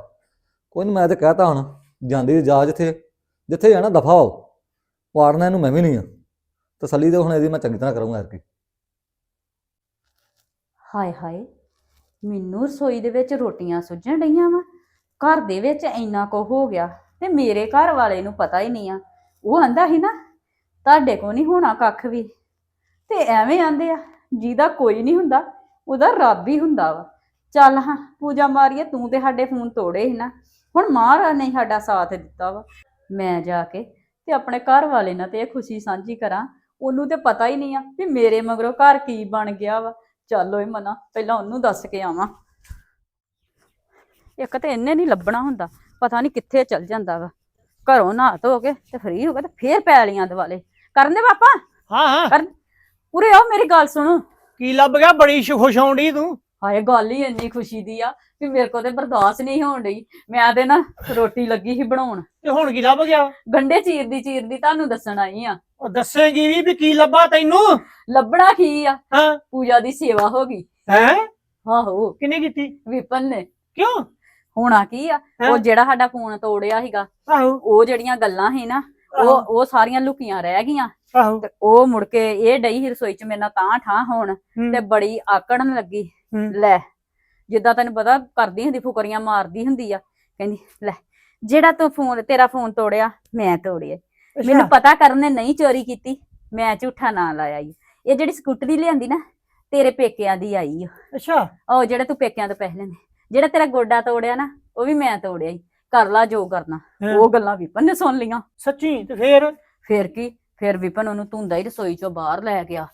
ਕੋਈ ਨਹੀਂ ਮੈਂ ਤਾਂ ਕਹਿਤਾ ਹੁਣ, ਜਾਂਦੀ ਜਾ ਜਿੱਥੇ ਜਿੱਥੇ ਜਾਣਾ ਦਫਾ ਹੋ। ਵਾਰਨਾ ਇਹਨੂੰ ਮੈਂ ਵੀ ਨਹੀਂ ਆ। ਤਸੱਲੀ ਤੇ ਹੁਣ ਇਹਦੀ ਮੈਂ ਚੰਗੀ ਤਰ੍ਹਾਂ ਕਰੂੰਗਾ ਐਰਕੀ ਹਾਏ ਹਾਏ, ਮੈਨੂੰ ਰਸੋਈ ਦੇ ਵਿੱਚ ਰੋਟੀਆਂ ਸੁੱਜਣ ਡਈਆਂ ਵਾ। ਘਰ ਦੇ ਵਿੱਚ ਇੰਨਾ ਕੁ ਹੋ ਗਿਆ ਤੇ ਮੇਰੇ ਘਰ ਵਾਲੇ ਨੂੰ ਪਤਾ ਹੀ ਨਹੀਂ ਆ। ਉਹ ਆਂਦਾ ਸੀ ਨਾ, ਤੁਹਾਡੇ ਕੋ ਨਹੀਂ ਹੋਣਾ ਕੱਖ ਵੀ। ਤੇ ਐਵੇਂ ਆਂਦੇ ਆ, ਜਿਹਦਾ ਕੋਈ ਨਹੀਂ ਹੁੰਦਾ, ਉਹਦਾ ਰੱਬ ਹੀ ਹੁੰਦਾ ਵਾ। ਚੱਲ ਹਾਂ, ਪੂਜਾ ਮਾਰੀਏ, ਤੂੰ ਤੇ ਸਾਡੇ ਫੋਨ ਤੋੜੇ ਸੀ ਨਾ। ਹੁਣ ਮਹਾਰਾਜ ਨੇ ਸਾਡਾ ਸਾਥ ਦਿੱਤਾ ਵਾ। ਮੈਂ ਜਾ ਕੇ ਤੇ ਆਪਣੇ ਘਰ ਵਾਲੇ ਨਾਲ ਤੇ ਇਹ ਖੁਸ਼ੀ ਸਾਂਝੀ ਕਰਾਂ ਉਹਨੂੰ ਤੇ ਪਤਾ ਹੀ ਨਹੀਂ ਆ ਵੀ ਮੇਰੇ ਮਗਰੋਂ ਘਰ ਕੀ ਬਣ ਗਿਆ ਵਾ। ਚੱਲ ਓਏ ਮਨਾ ਪਹਿਲਾਂ ਉਹਨੂੰ ਦੱਸ ਕੇ ਆਵਾਂ। ਇੱਕ ਤੇ ਇਹਨੇ ਨਹੀਂ ਲੱਭਣਾ ਹੁੰਦਾ ਪਤਾ ਨਹੀਂ ਕਿੱਥੇ ਚਲ ਜਾਂਦਾ ਵਾ। ਘਰੋਂ ਨਹਾ ਧੋ ਕੇ ਤੇ ਫਰੀ ਹੋ ਕੇ ਤੇ ਫੇਰ ਪੈਲੀਆਂ ਦਿਵਾਲੇ। ਕਰਨ ਦੇ ਪਾਪਾ? ਹਾਂ ਹਾਂ। ਕਰਨ? ਉਰੇ ਆਓ ਮੇਰੀ ਗੱਲ ਸੁਣੋ। ਕੀ ਲੱਭ ਗਿਆ? ਬੜੀ ਖੁਸ਼ ਹੋਣ ਡਈ ਤੂੰ। ਹਾਏ ਗੱਲ ਹੀ ਇੰਨੀ ਖੁਸ਼ੀ ਦੀ ਆ ਕਿ ਮੇਰੇ ਕੋਲ ਤੇ ਬਰਦਾਸ਼ਤ ਨਹੀਂ ਹੋਣ ਡਈ। ਮੈਂ ਤੇ ਨਾ ਰੋਟੀ ਲੱਗੀ ਸੀ ਬਣਾਉਣ। ਤੇ ਹੁਣ ਕੀ ਲੱਭ ਗਿਆ? ਗੰਡੇ ਚੀਰਦੀ ਚੀਰਦੀ ਤੁਹਾਨੂੰ ਦੱਸਣ ਆਈ ਆ। ਉਹ ਦੱਸੇਗੀ ਵੀ ਵੀ ਕੀ ਲੱਭਾ ਤੈਨੂੰ? ਲੱਭਣਾ ਕੀ ਆ? ਹਾਂ। ਪੂਜਾ ਦੀ ਸੇਵਾ ਹੋ ਗਈ। ਹੈ? ਆਹੋ। ਕਿਨੇ ਕੀਤੀ? ਵਿਪਨ ਨੇ। ਕਿਉਂ? ਹੋਣਾ ਕੀ ਆ? ਉਹ ਜਿਹੜਾ ਸਾਡਾ ਫੋਨ ਤੋੜਿਆ ਸੀਗਾ ਆਹੋ। ਉਹ ਜਿਹੜੀਆਂ ਗੱਲਾਂ ਸੀ ਨਾ ਉਹ ਉਹ ਸਾਰੀਆਂ ਲੁਕੀਆਂ ਰਹਿ ਗਈਆਂ। ਆਹੋ। ਤੇ ਉਹ ਮੁੜ ਕੇ ਇਹ ਡਈ ਸੀ ਰਸੋਈ ਚ ਮੇਰੇ ਨਾਲ ਤਾਂ ਠਾਂ ਹੋਣ ਤੇ ਬੜੀ ਆਕੜਨ ਲੱਗੀ। ਲੈ ਜਿੱਦਾਂ ਤੈਨੂੰ ਪਤਾ ਕਰਦੀ ਹੁੰਦੀ ਫੁਕਰੀਆਂ ਮਾਰਦੀ ਹੁੰਦੀ ਆ। ਕਹਿੰਦੀ ਲੈ ਜਿਹੜਾ ਤੂੰ ਫੋਨ ਤੇਰਾ ਫੋਨ ਤੋੜਿਆ ਮੈਂ ਤੋੜਿਆ। ਮੈਨੂੰ ਪਤਾ ਕਰਨ ਨੇ ਨਹੀਂ ਚੋਰੀ ਕੀਤੀ ਮੈਂ ਝੂਠਾ ਨਾਂ ਲਾਇਆ ਈ। ਇਹ ਜਿਹੜੀ ਸਕੂਟਰੀ ਲਿਆਂਦੀ ਨਾ ਤੇਰੇ ਪੇਕਿਆਂ ਦੀ ਆਈ ਓ ਅੱਛਾ। ਉਹ ਜਿਹੜੇ ਤੂੰ ਪੇਕਿਆਂ ਤੋਂ ਪੈਸੇ ਲੈਂਦੇ ਜਿਹੜਾ ਤੇਰਾ ਗੋਡਾ ਤੋੜਿਆ ਨਾ ਉਹ ਵੀ ਮੈਂ ਤੋੜਿਆ ਈ। ਕਰ ਲਾ ਜੋ ਕਰਨਾ। ਉਹ ਗੱਲਾਂ ਵਿਪਨ ਨੇ ਸੁਣ ਲੀਆਂ ਸੱਚੀ ਤੇ ਫੇਰ? ਫੇਰ ਕੀ? ਫੇਰ ਵਿਪਨ ਉਹਨੂੰ ਧੁੰਦਾ ਹੀ ਰਸੋਈ ਚੋਂ ਬਾਹਰ ਲੈ ਗਿਆ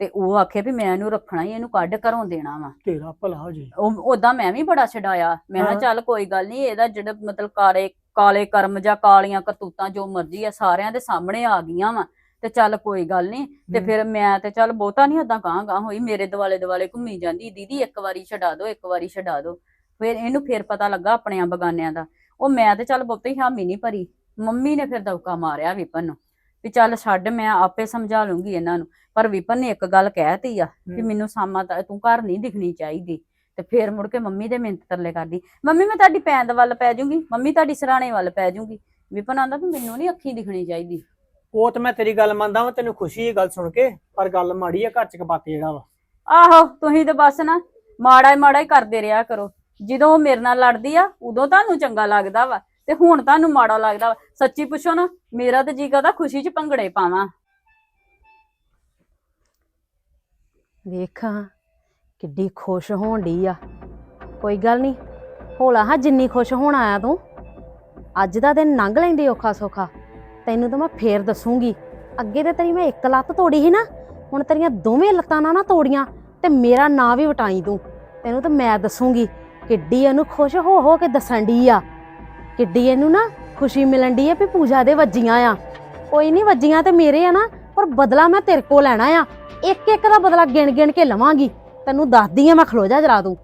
ਤੇ ਉਹ ਆਖੇ ਵੀ ਮੈਂ ਇਹਨੂੰ ਰੱਖਣਾ ਹੀ ਇਹਨੂੰ ਕੱਢ ਘਰੋਂ ਦੇਣਾ ਵਾ। ਤੇਰਾ ਭਲਾ ਹੋ ਜੇ। ਉਹ ਉਦਾਂ ਮੈਂ ਵੀ ਬੜਾ ਛਡਾਇਆ। ਮੈਂ ਕਿਹਾ। ਚੱਲ ਕੋਈ ਗੱਲ ਨਹੀਂ ਇਹਦਾ ਜਿਹੜਾ ਮਤਲਬ ਕਾਲੇ ਕਾਲੇ ਕਰਮ ਜਾਂ ਕਾਲੀਆਂ ਕਰਤੂਤਾਂ ਜੋ ਮਰਜ਼ੀ ਆ ਸਾਰਿਆਂ ਦੇ ਸਾਹਮਣੇ ਆ ਗਈਆਂ ਵਾ। ਤੇ ਚੱਲ ਕੋਈ ਗੱਲ ਨਹੀਂ ਤੇ। ਫਿਰ ਮੈਂ ਤੇ ਚੱਲ ਬਹੁਤਾ ਨਹੀਂ ਓਦਾਂ ਗਾਂ ਗਾਂ ਹੋਈ ਮੇਰੇ ਦਿਵਾਲੇ ਦਿਵਾਲੇ ਘੁੰਮੀ ਜਾਂਦੀ ਦੀਦੀ ਇੱਕ ਵਾਰੀ ਛਡਾ ਦਿਓ ਇੱਕ ਵਾਰੀ ਛਡਾ ਦਿਓ ਫਿਰ ਇਹਨੂੰ ਫਿਰ ਪਤਾ ਲੱਗਾ ਆਪਣਿਆਂ ਬਗਾਨਿਆਂ ਦਾ। ਉਹ ਮੈਂ ਤੇ ਚੱਲ ਬਹੁਤੀ ਹਾਮੀ ਨਹੀਂ ਭਰੀ। ਮੰਮੀ ਨੇ ਫਿਰ ਦੌਕਾ ਮਾਰਿਆ ਵਿਪਨ ਨੂੰ। ਵੀ ਚੱਲ ਛੱਡ ਮੈਂ ਆਪੇ ਸਮਝਾ ਲੂੰਗੀ ਇਹਨਾਂ ਨੂੰ। ਪਰ ਵਿਪਨ ਨੇ ਇੱਕ ਗੱਲ ਕਹਿਤੀ ਆ ਕਿ। ਮੈਨੂੰ ਸਾਮਾ ਤਾਂ ਘਰ ਨਹੀਂ ਦਿਖਣੀ ਚਾਹੀਦੀ। ਤੇ ਫਿਰ ਮੁੜ ਕੇ ਮੰਮੀ ਦੇ ਮਿੰਤ ਤਰਲੇ ਕਰਦੀ ਮੰਮੀ ਮੈਂ ਤੁਹਾਡੀ ਪੈਂਦ ਵੱਲ ਪੈ ਜਾਊਂਗੀ ਮੰਮੀ ਤੁਹਾਡੀ ਸਰਾਣੇ ਵੱਲ ਪੈ ਜਾਊਂਗੀ ਵਿਪਨ ਆਂਦਾ ਵੀ ਮੈਨੂੰ ਨਹੀਂ ਅੱਖੀ ਦਿਖਣੀ ਚਾਹੀਦੀ। ਉਹ ਤੇ ਮੈਂ ਤੇਰੀ ਗੱਲ ਮੰਨਦਾ ਵਾਂ ਤੈਨੂੰ ਖੁਸ਼ੀ ਇਹ ਗੱਲ ਸੁਣ ਕੇ ਪਰ ਗੱਲ ਮਾੜੀ ਆ ਘਰ ਚ ਕਪਾਤ ਜਿਹੜਾ ਵਾ। ਆਹੋ ਤੁਸੀਂ ਤੇ ਬਸ ਨਾ ਮਾੜਾ ਹੀ ਮਾੜਾ ਹੀ ਕਰਦੇ ਰਿਹਾ ਕਰੋ। ਜਦੋਂ ਉਹ ਮੇਰੇ ਨਾਲ ਲੜਦੀ ਆ ਉਦੋਂ ਤੁਹਾਨੂੰ ਚੰਗਾ ਲੱਗਦਾ ਵਾ। ਤੇ ਹੁਣ ਤੁਹਾਨੂੰ ਮਾੜਾ ਲੱਗਦਾ ਵਾ। ਸੱਚੀ ਪੁੱਛੋ ਨਾ, ਮੇਰਾ ਤੇ ਜੀ ਕਰਦਾ ਖੁਸ਼ੀ 'ਚ ਭੰਗੜੇ ਪਾਵਾਂ। ਵੇਖਾਂ, ਕਿੱਡੀ ਖੁਸ਼ ਹੋਣ ਡਈ ਆ। ਕੋਈ ਗੱਲ ਨਹੀਂ ਹੋਲਾ ਹਾਂ, ਜਿੰਨੀ ਖੁਸ਼ ਹੋਣਾ ਆ ਤੂੰ, ਅੱਜ ਦਾ ਦਿਨ ਲੰਘ ਲੈਂਦੇ ਔਖਾ ਸੌਖਾ। ਤੈਨੂੰ ਤਾਂ ਮੈਂ ਫੇਰ ਦੱਸੂਗੀ, ਅੱਗੇ ਤੇ ਤੇਰੀ ਮੈਂ ਇੱਕ ਲੱਤ ਤੋੜੀ ਸੀ ਨਾ, ਹੁਣ ਤੇਰੀਆਂ ਦੋਵੇਂ ਲੱਤਾਂ ਨਾ ਨਾ ਤੋੜੀਆਂ, ਤੇ ਮੇਰਾ ਨਾਂ ਵੀ ਵਟਾਈ ਤੂੰ। ਤੈਨੂੰ ਤਾਂ ਮੈਂ ਦੱਸੂਗੀ, ਕਿੱਡੀ ਇਹਨੂੰ ਖੁਸ਼ ਹੋ ਹੋ ਕੇ ਦੱਸਣ ਡਈ ਆ। ਕਿੱਡੀ ਇਹਨੂੰ ਨਾ ਖੁਸ਼ੀ ਮਿਲਣ ਡਈ ਆ ਵੀ ਪੂਜਾ ਦੇ ਵੱਜੀਆਂ ਆ। ਕੋਈ ਨਹੀਂ ਵੱਜੀਆਂ ਤੇ ਮੇਰੇ ਆ ਨਾ, ਪਰ ਬਦਲਾ ਮੈਂ ਤੇਰੇ ਕੋਲ ਲੈਣਾ ਆ। ਇੱਕ ਇੱਕ ਦਾ ਬਦਲਾ ਗਿਣ ਗਿਣ ਕੇ ਲਵਾਂਗੀ। ਤੈਨੂੰ ਦੱਸਦੀ ਆ ਮੈਂ ਖਲੋ ਜਾ ਜਰਾ ਤੂੰ।